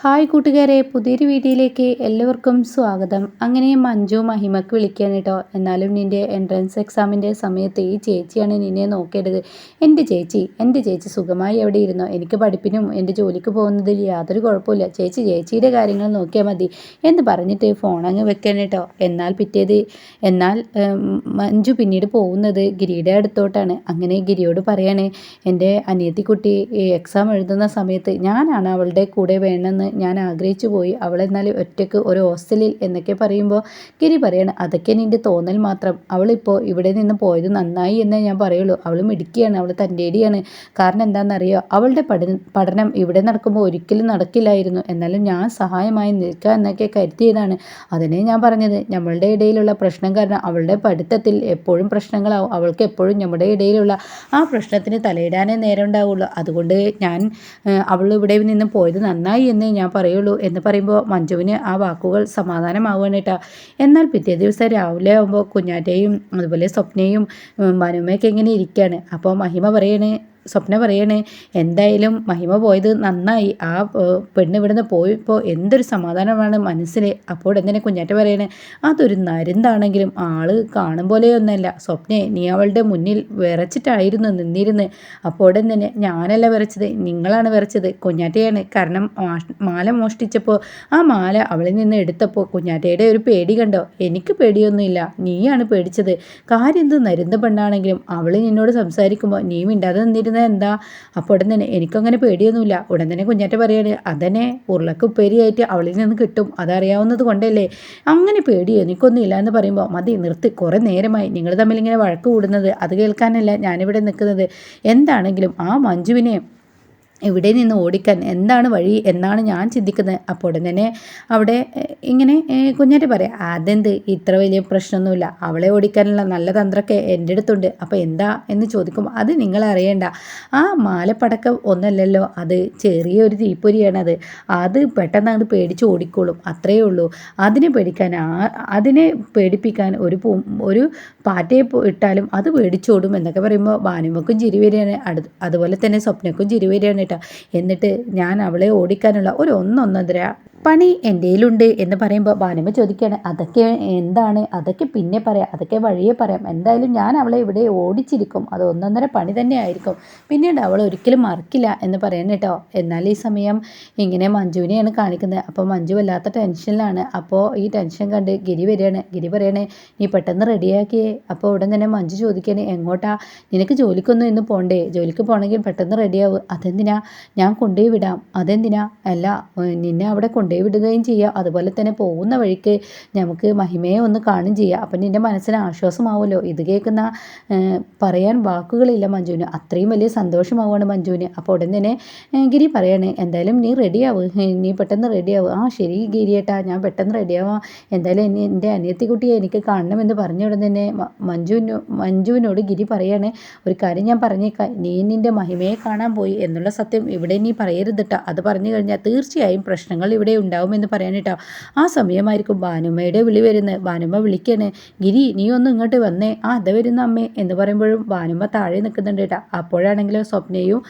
Hi കൂട്ടുകാരെ പുതിയൊരു വീഡിയോയിലേക്ക് എല്ലാവർക്കും സ്വാഗതം. അങ്ങനെ മഞ്ജു മഹിമക്ക് വിളിക്കാൻ കേട്ടോ. എന്നാലും നിന്റെ എൻട്രൻസ് എക്സാമിന്റെ സമയത്ത് ഈ ചേച്ചിയാണ് നിന്നെ നോക്കേണ്ടത്. എന്റെ ചേച്ചി എന്റെ ചേച്ചി സുഖമായി എവിടെ ഇരുന്നോ? എനിക്ക് പഠിപ്പിനും എന്റെ ജോലിക്ക് പോകുന്നതിൽ യാതൊരു കുഴപ്പമില്ല. ചേച്ചി ചേച്ചിയുടെ കാര്യങ്ങൾ നോക്കിയാൽ മതി എന്ന് പറഞ്ഞിട്ട് ഫോൺ അങ്ങ് വെക്കാൻ കേട്ടോ. എന്നാൽ പിറ്റേത് എന്നാൽ മഞ്ജു പിന്നീട് പോകുന്നത് ഗിരിയുടെ അടുത്തോട്ടാണ്. അങ്ങനെ ഗിരിയോട് പറയാണ് എന്റെ അനിയത്തിക്കുട്ടി എക്സാം എഴുതുന്ന സമയത്ത് ഞാനാണ് അവളുടെ കൂടെ വേണമെന്ന് ഞാൻ ആഗ്രഹിച്ചു പോയി. അവൾ അവളെന്നാൽ ഒറ്റയ്ക്ക് ഒരു ഹോസ്റ്റലിൽ എന്നൊക്കെ പറയുമ്പോൾ ഗിരി പറയാണ് അതൊക്കെ നിന്റെ തോന്നൽ മാത്രം. അവളിപ്പോൾ ഇവിടെ നിന്ന് പോയത് നന്നായി എന്നേ ഞാൻ പറയുള്ളൂ. അവൾ മിടുക്കിയാണ് അവൾ തന്റെടിയാണ് കാരണം എന്താണെന്നറിയോ? അവളുടെ പഠന ഇവിടെ നടക്കുമ്പോൾ ഒരിക്കലും നടക്കില്ലായിരുന്നു. എന്നാലും ഞാൻ സഹായമായി നിൽക്കുക എന്നൊക്കെ കരുതിയതാണ്. അതിനെ ഞാൻ പറഞ്ഞത് നമ്മളുടെ ഇടയിലുള്ള പ്രശ്നം കാരണം അവളുടെ പഠിത്തത്തിൽ എപ്പോഴും പ്രശ്നങ്ങളാവും. അവൾക്ക് എപ്പോഴും നമ്മുടെ ഇടയിലുള്ള ആ പ്രശ്നത്തിന് തലയിടാനേ നേരം ഉണ്ടാവുള്ളൂ. അതുകൊണ്ട് ഞാൻ അവൾ ഇവിടെ നിന്ന് പോയത് നന്നായി എന്നേ ഞാൻ പറയുള്ളൂ എന്ന് പറയുമ്പോൾ മഞ്ജുവിന് ആ വാക്കുകൾ സമാധാനമാവുകയാണ് കേട്ടോ എന്നാൽ പിറ്റേ ദിവസം രാവിലെ ആകുമ്പോൾ കുഞ്ഞാറ്റയും അതുപോലെ സ്വപ്നയും മനുമയൊക്കെ ഇങ്ങനെ ഇരിക്കുകയാണ്. അപ്പോൾ മഹിമ പറയണേ സ്വപ്ന പറയണേ എന്തായാലും മഹിമ പോയത് നന്നായി. ആ പെണ്ണ് ഇവിടുന്ന് പോയപ്പോൾ എന്തൊരു സമാധാനമാണ് മനസ്സിൽ അപ്പോൾ എന്തിനെ കുഞ്ഞാറ്റ പറയണേ അതൊരു നരുന്താണെങ്കിലും ആൾ കാണും പോലെയൊന്നല്ല സ്വപ്നെ നീ അവളുടെ മുന്നിൽ വിറച്ചിട്ടായിരുന്നു നിന്നിരുന്ന്. അപ്പോൾ തന്നെ ഞാനല്ല വിറച്ചത് നിങ്ങളാണ് വിറച്ചത്. കുഞ്ഞാറ്റയാണ് കാരണം മാല മോഷ്ടിച്ചപ്പോൾ ആ മാല അവളിൽ നിന്ന് എടുത്തപ്പോൾ കുഞ്ഞാറ്റയുടെ ഒരു പേടി കണ്ടോ? എനിക്ക് പേടിയൊന്നുമില്ല. നീയാണ് പേടിച്ചത്. കാര്യം എന്ത് നരുന്ന പെണ്ണാണെങ്കിലും അവൾ നിന്നോട് സംസാരിക്കുമ്പോൾ നീ മിണ്ടാതെ നിന്നിരുന്ന. പറയുന്നത് എന്താ? അപ്പോൾ ഉടൻ തന്നെ എനിക്കങ്ങനെ പേടിയൊന്നുമില്ല. ഉടൻ തന്നെ കുഞ്ഞാറ്റ പറയാണ് അതന്നെ ഉരുളക്ക് ഉപ്പേരിയായിട്ട് അവളിൽ നിന്ന് കിട്ടും അതറിയാവുന്നത് കൊണ്ടല്ലേ? അങ്ങനെ പേടി എനിക്കൊന്നുമില്ല എന്ന് പറയുമ്പോൾ മതി നിർത്തി കുറേ നേരമായി. നിങ്ങൾ തമ്മിൽ ഇങ്ങനെ വഴക്ക് കൂടുന്നത് അത് കേൾക്കാനല്ല ഞാനിവിടെ നിൽക്കുന്നത്. എന്താണെങ്കിലും ആ മഞ്ജുവിനെ ഇവിടെ നിന്ന് ഓടിക്കാൻ എന്താണ് വഴി എന്നാണ് ഞാൻ ചിന്തിക്കുന്നത്. അപ്പോൾ ഉടൻ തന്നെ അവിടെ ഇങ്ങനെ കുഞ്ഞാറ്റ് പറയാം അതെന്ത്? ഇത്ര വലിയ പ്രശ്നമൊന്നുമില്ല. അവളെ ഓടിക്കാനുള്ള നല്ല തന്ത്രമൊക്കെ എന്റെ അടുത്തുണ്ട്. അപ്പോൾ എന്താ? എന്ന് ചോദിക്കും അത് നിങ്ങൾ അറിയേണ്ട. ആ മാലപ്പടക്കം ഒന്നല്ലല്ലോ. അത് ചെറിയൊരു തീപ്പൊരിയാണ് അത്. പെട്ടെന്ന് അങ്ങോട്ട് പേടിച്ച് ഓടിക്കോളും. അത്രയേ ഉള്ളൂ. അതിനെ പേടിക്കാൻ അതിനെ പേടിപ്പിക്കാൻ ഒരു ഒരു പാറ്റയെ ഇട്ടാലും അത് പേടിച്ചോടും എന്നൊക്കെ പറയുമ്പോൾ ഭാനുമക്കും ചിരി വരികയാണ്. അതുപോലെ തന്നെ സ്വപ്നക്കും ചിരി വരികയാണ്. കേട്ടോ. എന്നിട്ട് ഞാൻ അവളെ ഓടിക്കാനുള്ള ഒരു ഒന്നൊന്നര പണി എന്റെയിലുണ്ട് എന്ന് പറയുമ്പോൾ ഭാനുമ ചോദിക്കുകയാണ് അതൊക്കെ എന്താണ്? അതൊക്കെ പിന്നെ പറയാം അതൊക്കെ വഴിയെ പറയാം. എന്തായാലും ഞാൻ അവളെ ഇവിടെ ഓടിച്ചിരിക്കും. അത് ഒന്നൊന്നര പണി തന്നെ ആയിരിക്കും. പിന്നീട് അവൾ ഒരിക്കലും മറക്കില്ല എന്ന് പറയുന്നത് കേട്ടോ. എന്നാൽ ഈ സമയം ഇങ്ങനെ മഞ്ജുവിനെയാണ് കാണിക്കുന്നത്. അപ്പോൾ മഞ്ജു വല്ലാത്ത ടെൻഷനിലാണ്. അപ്പോൾ ഈ ടെൻഷൻ കണ്ട് ഗിരി വരികയാണ്. ഗിരി പറയണേ നീ പെട്ടെന്ന് റെഡിയാക്കിയേ. അപ്പോൾ ഉടൻ തന്നെ മഞ്ജു ചോദിക്കണേ എങ്ങോട്ടാ? നിനക്ക് ജോലിക്കൊന്നും ഇന്ന് പോണ്ടേ? ജോലിക്ക് പോകണമെങ്കിൽ പെട്ടെന്ന് റെഡിയാവും. അതെന്തിനാ? ഞാൻ കൊണ്ടുപോയി വിടാം. അതെന്തിനാ? അല്ല നിന്നെ അവിടെ കൊണ്ടുപോയി വിടുകയും ചെയ്യുക അതുപോലെ തന്നെ പോകുന്ന വഴിക്ക് നമുക്ക് മഹിമയെ ഒന്ന് കാണും ചെയ്യുക അപ്പം നിന്റെ മനസ്സിന് ആശ്വാസമാവുമല്ലോ. ഇത് കേൾക്കുന്ന പറയാൻ വാക്കുകളില്ല മഞ്ജുവിന്. അത്രയും വലിയ സന്തോഷമാവുകയാണ് മഞ്ജുവിന്. അപ്പോൾ ഉടൻ തന്നെ ഗിരി പറയാണ് എന്തായാലും നീ റെഡിയാവും നീ പെട്ടെന്ന് റെഡിയാവും ആ ശരി ഗിരിയേട്ടാ. ഞാൻ പെട്ടെന്ന് റെഡിയാവാം എന്തായാലും എന്നെ എന്റെ അനിയത്തിക്കുട്ടിയെ എനിക്ക് കാണണമെന്ന് പറഞ്ഞ ഉടൻ തന്നെ മഞ്ജുവിനോ മഞ്ജുവിനോട് ഗിരി പറയാണ് ഒരു കാര്യം ഞാൻ പറഞ്ഞേക്കാം. നീ നിന്റെ മഹിമയെ കാണാൻ പോയി എന്നുള്ള സത്യം ഇവിടെ നീ പറയരുതിട്ട അത് പറഞ്ഞു കഴിഞ്ഞാൽ തീർച്ചയായും പ്രശ്നങ്ങൾ ഇവിടെ ഉണ്ടാവുമെന്ന് പറയാനിട്ടോ. ആ സമയമായിരിക്കും ഭാനുമ്മയുടെ വിളി വരുന്നത്. ഭാനുമ്മ വിളിക്കണേ ഗിരി നീ ഒന്ന് ഇങ്ങോട്ട് വന്നേ. ആ അത വരുന്ന അമ്മേ എന്ന് പറയുമ്പോഴും ഭാനുമ്മ താഴെ നിൽക്കുന്നുണ്ട് കേട്ടോ. അപ്പോഴാണെങ്കിലും സ്വപ്നയും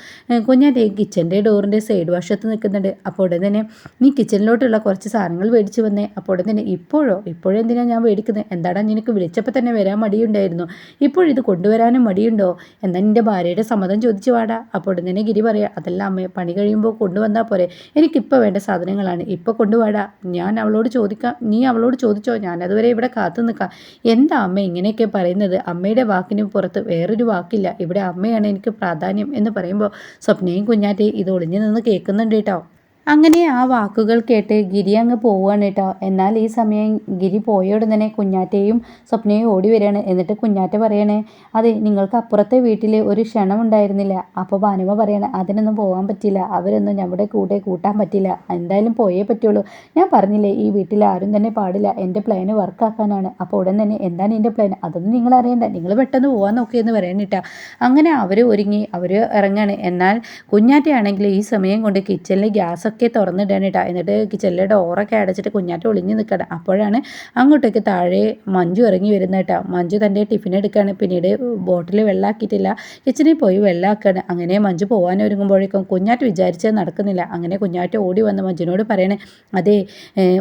കുഞ്ഞാന്റെ കിച്ചന്റെ ഡോറിന്റെ സൈഡ് വശത്ത് നിൽക്കുന്നുണ്ട്. അപ്പോൾ ഉടൻ തന്നെ നീ കിച്ചണിലോട്ടുള്ള കുറച്ച് സാധനങ്ങൾ മേടിച്ച് വന്നേ. അപ്പോൾ ഉടൻ തന്നെ ഇപ്പോഴോ? ഇപ്പോഴെന്തിനാണ് ഞാൻ മേടിക്കുന്നത് എന്താടാ നിനക്ക് വിളിച്ചപ്പോൾ തന്നെ വരാൻ മടിയുണ്ടായിരുന്നു. ഇപ്പോഴിത് കൊണ്ടുവരാനും മടിയുണ്ടോ? എന്നാൽ നിന്റെ ഭാര്യയുടെ സമ്മതം ചോദിച്ചു വാടാ. അപ്പോൾ ഉടൻ തന്നെ ഗിരി പറയാം അതെല്ലാം അമ്മേ പണി കഴിയുമ്പോൾ കൊണ്ടുവന്നാൽ പോരെ. എനിക്കിപ്പോൾ വേണ്ട സാധനങ്ങളാണ്. ഇപ്പോൾ കൊണ്ടുപോടാ ഞാൻ അവളോട് ചോദിക്കാം. നീ അവളോട് ചോദിച്ചോ? ഞാൻ അതുവരെ ഇവിടെ കാത്തു നിൽക്കാം. എന്താ അമ്മ ഇങ്ങനെയൊക്കെ പറയുന്നത്? അമ്മയുടെ വാക്കിന് പുറത്ത് വേറൊരു വാക്കില്ല. ഇവിടെ അമ്മയാണ് എനിക്ക് പ്രാധാന്യം എന്ന് പറയുമ്പോൾ സ്വപ്നയും കുഞ്ഞാറ്റയും ഇത് ഒളിഞ്ഞു നിന്ന് കേൾക്കുന്നുണ്ട് കേട്ടോ. അങ്ങനെ ആ വാക്കുകൾ കേട്ട് ഗിരി അങ്ങ് പോവുകയാണ് കേട്ടോ. എന്നാൽ ഈ സമയം ഗിരി പോയോടെ തന്നെ കുഞ്ഞാറ്റയും സ്വപ്നയും ഓടി വരികയാണ്. എന്നിട്ട് കുഞ്ഞാറ്റ പറയണേ അതെ നിങ്ങൾക്ക് അപ്പുറത്തെ വീട്ടിൽ ഒരു ക്ഷണം ഉണ്ടായിരുന്നില്ല. അപ്പോൾ ഭാനുമ പറയണേ അതിനൊന്നും പോകാൻ പറ്റില്ല അവരൊന്നും നമ്മുടെ കൂടെ കൂട്ടാൻ പറ്റില്ല എന്തായാലും പോയേ പറ്റുള്ളൂ. ഞാൻ പറഞ്ഞില്ലേ ഈ വീട്ടിൽ ആരും തന്നെ പാടില്ല. എന്റെ പ്ലാന് വർക്കാക്കാനാണ് അപ്പോൾ ഉടൻ തന്നെ എന്താണ് എന്റെ പ്ലാൻ അതൊന്നും നിങ്ങൾ അറിയണ്ട. നിങ്ങൾ പെട്ടെന്ന് പോകാൻ നോക്കിയെന്ന് പറയണിട്ടാ അങ്ങനെ അവർ ഒരുങ്ങി അവർ ഇറങ്ങാണ്. എന്നാൽ കുഞ്ഞാറ്റയാണെങ്കിൽ ഈ സമയം കൊണ്ട് കിച്ചണിൽ ഗ്യാസൊക്കെ വാതിലൊക്കെ തുറന്നിടാണ് കേട്ടോ എന്നിട്ട് കിച്ചണിലെ ഡോറൊക്കെ അടച്ചിട്ട് കുഞ്ഞാറ്റ ഒളിഞ്ഞ് നിൽക്കണം അപ്പോഴാണ് അങ്ങോട്ടേക്ക് താഴെ മഞ്ജു ഇറങ്ങി വരുന്നത് കേട്ടോ. മഞ്ജു തന്റെ ടിഫിൻ എടുക്കുകയാണ് പിന്നീട് ബോട്ടിൽ വെള്ളമാക്കിയിട്ടില്ല കിച്ചണിൽ പോയി വെള്ളമാക്കുകയാണ് അങ്ങനെ മഞ്ജു പോകാൻ ഒരുങ്ങുമ്പോഴേക്കും കുഞ്ഞാറ്റ് വിചാരിച്ചത് നടക്കുന്നില്ല. അങ്ങനെ കുഞ്ഞാറ്റ് ഓടി വന്ന് മഞ്ജുവിനോട് പറയണേ അതെ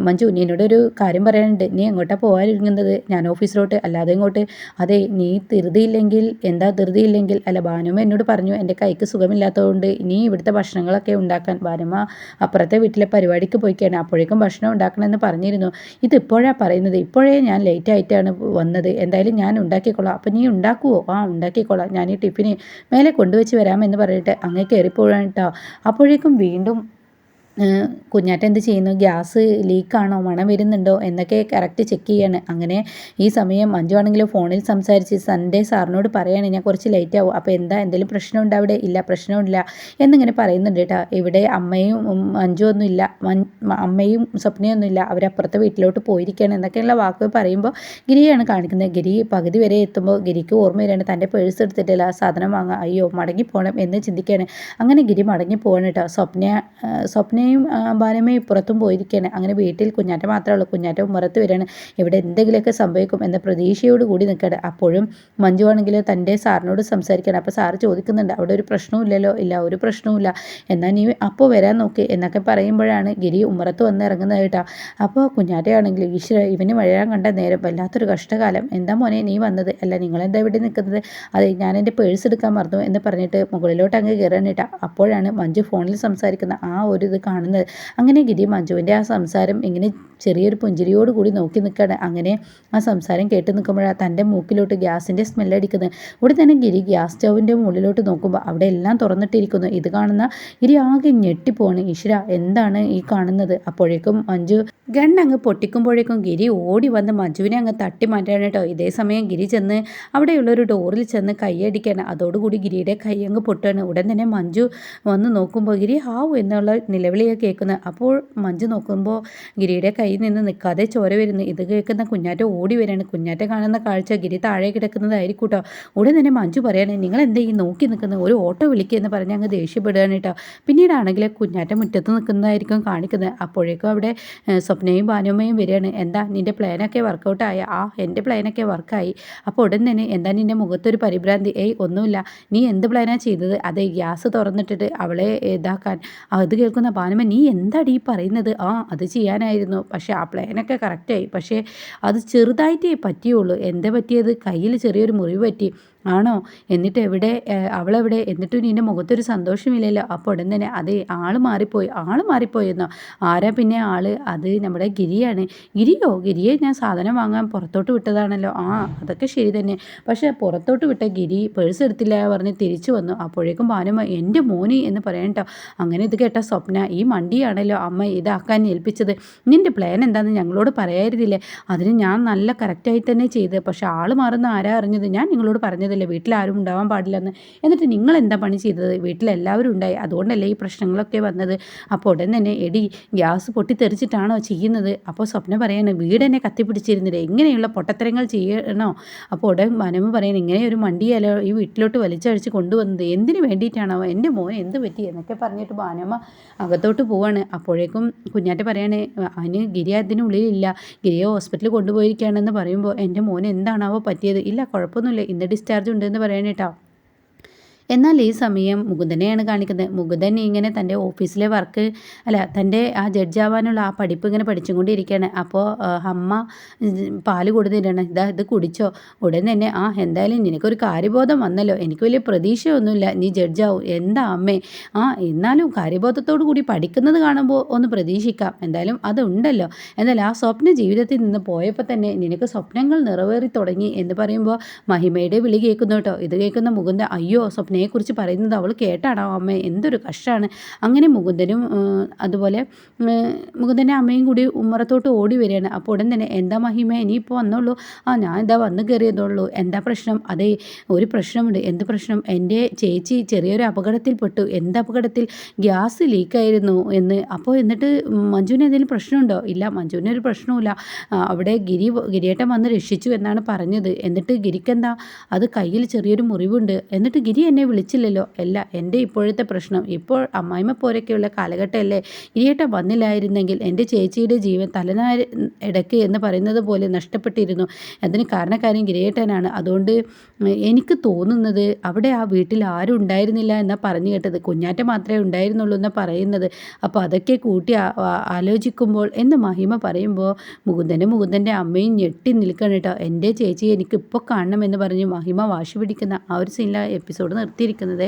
മഞ്ജു നീ എന്നോടൊരു കാര്യം പറയാനുണ്ട്. നീ എങ്ങോട്ടാണ് പോകാനിരിക്കുന്നത് ഞാൻ ഓഫീസിലോട്ട് അല്ലാതെ ഇങ്ങോട്ട്. അതെ നീ ധൃതിയില്ലെങ്കിൽ എന്താ ധൃതിയില്ലെങ്കിൽ? അല്ല ഭാനുമ എന്നോട് പറഞ്ഞു എന്റെ കൈക്ക് സുഖമില്ലാത്തതുകൊണ്ട് ഇനി ഇവിടുത്തെ ഭക്ഷണങ്ങളൊക്കെ ഉണ്ടാക്കാൻ. ഭാനുമ അപ്പുറത്തെ വീട്ടിലെ പരിപാടിക്ക് പോയിക്കാണ്. അപ്പോഴേക്കും ഭക്ഷണം ഉണ്ടാക്കണമെന്ന് പറഞ്ഞിരുന്നു. ഇതിപ്പോഴാണ് പറയുന്നത്. ഇപ്പോഴേ ഞാൻ ലേറ്റ് ആയിട്ടാണ് വന്നത്. എന്തായാലും ഞാൻ ഉണ്ടാക്കിക്കൊള്ളാം അപ്പം നീ ഉണ്ടാക്കുവോ? ആ ഉണ്ടാക്കിക്കൊള്ളാം ഞാൻ ഈ ടിഫിന് മേലെ കൊണ്ടുവച്ച് വരാമെന്ന് പറഞ്ഞിട്ട് അങ്ങ് കയറിപ്പോഴാണ് കേട്ടോ അപ്പോഴേക്കും വീണ്ടും കുഞ്ഞാറ്റ എന്ത് ചെയ്യുന്നു? ഗ്യാസ് ലീക്കാണോ? മണം വരുന്നുണ്ടോ? എന്നൊക്കെ കറക്റ്റ് ചെക്ക് ചെയ്യാണ്. അങ്ങനെ ഈ സമയം മഞ്ജു ആണെങ്കിൽ ഫോണിൽ സംസാരിച്ച് സൺഡേ സാറിനോട് പറയാണ് ഞാൻ കുറച്ച് ലേറ്റ് ആവും. അപ്പോൾ എന്താ? എന്തെങ്കിലും പ്രശ്നമുണ്ടോ അവിടെ? ഇല്ല പ്രശ്നമില്ല. എന്നിങ്ങനെ പറയുന്നുണ്ട് കേട്ടോ ഇവിടെ അമ്മയും മഞ്ജു ഒന്നും ഇല്ല. അമ്മയും സ്വപ്നയൊന്നും ഇല്ല. അവരപ്പുറത്തെ വീട്ടിലോട്ട് പോയിരിക്കുകയാണ് എന്നൊക്കെയുള്ള വാക്കുകൾ പറയുമ്പോൾ ഗിരിയാണ് കാണിക്കുന്നത്. ഗിരി പകുതി വരെ എത്തുമ്പോൾ ഗിരിക്ക് ഓർമ്മ വരികയാണ്. തന്റെ പേഴ്സ് എടുത്തിട്ടില്ല. സാധനം വാങ്ങാം. അയ്യോ മടങ്ങി പോകണം എന്ന് ചിന്തിക്കുകയാണ്. അങ്ങനെ ഗിരി മടങ്ങി പോകണം കേട്ടോ സ്വപ്ന സ്വപ്ന അമ്മയും ബാലമ്മയും പുറത്തും പോയിരിക്കുകയാണ് അങ്ങനെ വീട്ടിൽ കുഞ്ഞാറ്റ മാത്രമേ ഉള്ളൂ. കുഞ്ഞാറ്റ പുറത്ത് വരികയാണ്. ഇവിടെ എന്തെങ്കിലുമൊക്കെ സംഭവിക്കും എന്ന പ്രതീക്ഷയോട് കൂടി നിൽക്കുകയാണ്. അപ്പോഴും മഞ്ജു ആണെങ്കിൽ തന്റെ സാറിനോട് സംസാരിക്കണം അപ്പോൾ സാറ് ചോദിക്കുന്നുണ്ട് അവിടെ ഒരു പ്രശ്നമില്ലല്ലോ ഇല്ല ഒരു പ്രശ്നവുമില്ല എന്നാൽ നീ അപ്പോൾ വരാൻ നോക്കി എന്നൊക്കെ പറയുമ്പോഴാണ് ഗിരി ഉമ്മറത്ത് വന്ന് ഇറങ്ങുന്നത് കേട്ടോ. അപ്പോൾ കുഞ്ഞാറ്റയാണെങ്കിൽ ഈശ്വര ഇവന് വരാൻ കണ്ട നേരം വല്ലാത്തൊരു കഷ്ടകാലം. എന്താ മോനെ നീ വന്നത്? അല്ല നിങ്ങളെന്താ ഇവിടെ നിൽക്കുന്നത്? അതെ ഞാൻ എന്റെ പേഴ്സ് എടുക്കാൻ മറന്നു എന്ന് പറഞ്ഞിട്ട് മുകളിലോട്ട് അങ്ങ് കയറാൻ കേട്ടോ. അപ്പോഴാണ് മഞ്ജു ഫോണിൽ സംസാരിക്കുന്ന ആ ഒരു ഇത് കാണുന്നത്. അങ്ങനെ ഗിരി മഞ്ജുവിന്റെ ആ സംസാരം ഇങ്ങനെ ചെറിയൊരു പുഞ്ചിരിയോട് കൂടി നോക്കി നിൽക്കുകയാണ്. അങ്ങനെ ആ സംസാരം കേട്ട് നിൽക്കുമ്പോഴാണ് തന്റെ മൂക്കിലോട്ട് ഗ്യാസിന്റെ സ്മെല്ലടിക്കുന്നത് ഇവിടെ തന്നെ ഗിരി ഗ്യാസ് സ്റ്റൗവിന്റെ മുകളിലോട്ട് നോക്കുമ്പോൾ അവിടെ എല്ലാം തുറന്നിട്ടിരിക്കുന്നു. ഇത് കാണുന്ന ഗിരി ആകെ ഞെട്ടിപ്പോവാണ് ഈശ്വര എന്താണ് ഈ കാണുന്നത്? അപ്പോഴേക്കും മഞ്ജു ഗണ്ണങ്ങ് പൊട്ടിക്കുമ്പോഴേക്കും ഗിരി ഓടി വന്ന് മഞ്ജുവിനെ അങ്ങ് തട്ടി മാറ്റാണ് കേട്ടോ. ഇതേ സമയം ഗിരി ചെന്ന് അവിടെയുള്ളൊരു ഡോറിൽ ചെന്ന് കൈയടിക്കാണ് അതോടുകൂടി ഗിരിയുടെ കൈ അങ്ങ് പൊട്ടുകയാണ്. ഉടൻ തന്നെ മഞ്ജു വന്ന് നോക്കുമ്പോൾ ഗിരി ഹാവ് എന്നുള്ള നിലവിളി വിളിയാണ് കേൾക്കുന്നത്. അപ്പോൾ മഞ്ജു നോക്കുമ്പോൾ ഗിരിയുടെ കയ്യിൽ നിന്ന് നിൽക്കാതെ ചോര വരുന്നു. ഇത് കേൾക്കുന്ന കുഞ്ഞാറ്റ ഓടി വരികയാണ്. കുഞ്ഞാറ്റ കാണുന്ന കാഴ്ച ഗിരി താഴെ കിടക്കുന്നതായിരിക്കും കേട്ടോ ഉടൻ തന്നെ മഞ്ജു പറയാണ് നിങ്ങൾ എന്താ ഈ നോക്കി നിൽക്കുന്നത്? ഒരു ഓട്ടോ വിളിക്കുക എന്ന് പറഞ്ഞ് അങ്ങ് ദേഷ്യപ്പെടുകയാണ് കേട്ടോ പിന്നീടാണെങ്കിൽ കുഞ്ഞാറ്റ മുറ്റത്ത് നിൽക്കുന്നതായിരിക്കും കാണിക്കുന്നത്. അപ്പോഴേക്കും അവിടെ സ്വപ്നയും ഭാനുമയും വരികയാണ്. എന്താ നിന്റെ പ്ലാനൊക്കെ വർക്കൗട്ടായ? ആ എന്റെ പ്ലാനൊക്കെ വർക്കായി. അപ്പോൾ ഉടൻ തന്നെ എന്താ നിന്റെ മുഖത്തൊരു പരിഭ്രാന്തി? ഏയ് ഒന്നുമില്ല. നീ എന്ത് പ്ലാനാണ് ചെയ്തത്? അതെ ഗ്യാസ് തുറന്നിട്ടിട്ട് അവളെ ഇതാക്കാൻ. അത് കേൾക്കുന്ന ഭാനു പറയുമ്പോൾ നീ എന്താടി പറയുന്നത്? ആ അത് ചെയ്യാനായിരുന്നു. പക്ഷേ ആ പ്ലാനൊക്കെ കറക്റ്റായി പക്ഷേ അത് ചെറുതായിട്ടേ പറ്റിയുള്ളൂ. എന്താ പറ്റിയത്? കയ്യിൽ ചെറിയൊരു മുറിവ് പറ്റി. ആണോ? എന്നിട്ട് എവിടെ അവളെവിടെ? എന്നിട്ടും നിന്റെ മുഖത്തൊരു സന്തോഷമില്ലല്ലോ. അപ്പോൾ ഉടൻ തന്നെ അതെ ആൾ മാറിപ്പോയി. ആൾ മാറിപ്പോയെന്നോ? ആരാ പിന്നെ ആൾ? അത് നമ്മുടെ ഗിരിയാണ്. ഗിരിയോ? ഗിരിയെ ഞാൻ സാധനം വാങ്ങാൻ പുറത്തോട്ട് വിട്ടതാണല്ലോ. ആ അതൊക്കെ ശരി തന്നെ. പക്ഷേ പുറത്തോട്ട് വിട്ട ഗിരി പേഴ്സ് എടുത്തില്ല പറഞ്ഞ് തിരിച്ചു വന്നു. അപ്പോഴേക്കും ഭാനുമ എന്റെ മോനി എന്ന് പറയണ്ടോ അങ്ങനെ ഇത് കേട്ട സ്വപ്ന ഈ മണ്ടിയാണല്ലോ അമ്മ ഇതാക്കാൻ ഏൽപ്പിച്ചത്. നിന്റെ പ്ലാൻ എന്താണെന്ന് ഞങ്ങളോട് പറയായിരുന്നില്ലേ അതിന് ഞാൻ നല്ല കറക്റ്റായി തന്നെ ചെയ്ത്. പക്ഷേ ആൾ മാറുന്ന ആരാ അറിഞ്ഞത്? ഞാൻ നിങ്ങളോട് പറഞ്ഞത് ചെയ്തതല്ലേ വീട്ടിലാരും ഉണ്ടാവാൻ പാടില്ലെന്ന്. എന്നിട്ട് നിങ്ങൾ എന്താ പണി ചെയ്തത്? വീട്ടിലെല്ലാവരും ഉണ്ടായി. അതുകൊണ്ടല്ലേ ഈ പ്രശ്നങ്ങളൊക്കെ വന്നത്. അപ്പോൾ ഉടൻ തന്നെ എടി ഗ്യാസ് പൊട്ടിത്തെറിച്ചിട്ടാണോ ചെയ്യുന്നത്? അപ്പോൾ സ്വപ്നം പറയാണ് വീടെന്നെ കത്തിപ്പിടിച്ചിരുന്നില്ല? ഇങ്ങനെയുള്ള പൊട്ടത്തരങ്ങൾ ചെയ്യണോ? അപ്പോൾ ഉടൻ മനമ പറയുന്നത് ഇങ്ങനെ ഒരു മണ്ടിയല്ലോ ഈ വീട്ടിലോട്ട് വലിച്ചഴിച്ച് കൊണ്ടുവന്നത് എന്തിനു വേണ്ടിയിട്ടാണോ? എന്റെ മോൻ എന്ത് പറ്റി? എന്നൊക്കെ പറഞ്ഞിട്ട് ബാനമ്മ അകത്തോട്ട് പോവാണ്. അപ്പോഴേക്കും കുഞ്ഞാറ്റ പറയാണ് അതിന് ഗിരി അതിനുള്ളിലില്ല ഗിരിയെ ഹോസ്പിറ്റലിൽ കൊണ്ടുപോയിരിക്കുകയാണെന്ന് പറയുമ്പോൾ എന്റെ മോൻ എന്താണാവോ പറ്റിയത്? ഇല്ല കുഴപ്പമൊന്നുമില്ല. ഇന്ന് ഡിസ്ചാർജ് ചാർജ് ഉണ്ടെന്ന് പറയണേട്ടോ. എന്നാൽ ഈ സമയം മുകുന്ദനെയാണ് കാണിക്കുന്നത്. മുകുന്ദൻ ഇങ്ങനെ തന്റെ ഓഫീസിലെ വർക്ക് അല്ല തന്റെ ആ ജഡ്ജ് ആവാനുള്ള ആ പഠിപ്പ് ഇങ്ങനെ പഠിച്ചുകൊണ്ടിരിക്കുകയാണ്. അപ്പോൾ അമ്മ പാൽ കൊടുത്തിട്ടാണ് ഇതാ ഇത് കുടിച്ചോ. ഉടൻ തന്നെ ആ എന്തായാലും നിനക്കൊരു കാര്യബോധം വന്നല്ലോ. എനിക്ക് വലിയ പ്രതീക്ഷയൊന്നുമില്ല. നീ ജഡ്ജാവും എന്താ അമ്മേ? ആ എന്നാലും കാര്യബോധത്തോടു കൂടി പഠിക്കുന്നത് കാണുമ്പോൾ ഒന്ന് പ്രതീക്ഷിക്കാം. എന്തായാലും അതുണ്ടല്ലോ എന്നാൽ ആ സ്വപ്ന ജീവിതത്തിൽ നിന്ന് പോയപ്പോൾ തന്നെ നിനക്ക് സ്വപ്നങ്ങൾ നിറവേറി തുടങ്ങി എന്ന് പറയുമ്പോൾ മഹിമയുടെ വിളി കേൾക്കുന്നു കേട്ടോ. ഇത് കേൾക്കുന്ന മുകുന്ദ അയ്യോ സ്വപ്ന കുറിച്ച് പറയുന്നത് അവൾ കേട്ടാണ്. അമ്മ എന്തൊരു കഷ്ടമാണ്. അങ്ങനെ മുകുന്ദനും അതുപോലെ മുകുന്ദന്റെ അമ്മയും കൂടി ഉമ്മറത്തോട്ട് ഓടി വരികയാണ്. അപ്പോൾ ഉടൻ തന്നെ എന്താ മഹിമ ഇനിയിപ്പോൾ വന്നുള്ളൂ ആ ഞാൻ എന്താ വന്ന് കയറിയതുള്ളൂ എന്താ പ്രശ്നം? അതേ ഒരു പ്രശ്നമുണ്ട്. എന്ത് പ്രശ്നം? എന്റെ ചേച്ചി ചെറിയൊരു അപകടത്തിൽപ്പെട്ടു എന്ത് അപകടത്തിൽ? ഗ്യാസ് ലീക്കായിരുന്നു എന്ന്. അപ്പോൾ എന്നിട്ട് മഞ്ജുവിന് എന്തെങ്കിലും പ്രശ്നമുണ്ടോ? ഇല്ല മഞ്ജുവിന് ഒരു പ്രശ്നവുമില്ല അവിടെ ഗിരി ഗിരിയേട്ടൻ വന്ന് രക്ഷിച്ചു എന്നാണ് പറഞ്ഞത്. എന്നിട്ട് ഗിരിക്കെന്താ? അത് കയ്യിൽ ചെറിയൊരു മുറിവുണ്ട്. എന്നിട്ട് ഗിരി എന്നെ വിളിച്ചില്ലല്ലോ. അല്ല എന്റെ ഇപ്പോഴത്തെ പ്രശ്നം. ഇപ്പോൾ അമ്മായിമ്മ പോരൊക്കെയുള്ള കാലഘട്ടമല്ലേ? ഗിരിയേട്ടൻ വന്നില്ലായിരുന്നെങ്കിൽ എന്റെ ചേച്ചിയുടെ ജീവൻ തലനാര ഇടയ്ക്ക് എന്ന് പറയുന്നത് പോലെ നഷ്ടപ്പെട്ടിരുന്നു. അതിന് കാരണക്കാരൻ ഗിരിയേട്ടനാണ്. അതുകൊണ്ട് എനിക്ക് തോന്നുന്നത് അവിടെ ആ വീട്ടിൽ ആരും ഉണ്ടായിരുന്നില്ല എന്നാണ് പറഞ്ഞു കേട്ടത്. കുഞ്ഞാറ്റ മാത്രമേ ഉണ്ടായിരുന്നുള്ളൂ എന്നാണ് പറയുന്നത്. അപ്പോൾ അതൊക്കെ കൂട്ടി ആലോചിക്കുമ്പോൾ എന്ന് മഹിമ പറയുമ്പോൾ മുകുന്ദനും മുകുന്ദന്റെ അമ്മയും ഞെട്ടി നിൽക്കണം കേട്ടോ. എന്റെ ചേച്ചി എനിക്ക് ഇപ്പോൾ കാണണമെന്ന് പറഞ്ഞ് മഹിമ വാശി പിടിക്കുന്ന ആ ഒരു സീനിലെ എപ്പിസോഡ് നിർത്തിയിരിക്കുന്നത്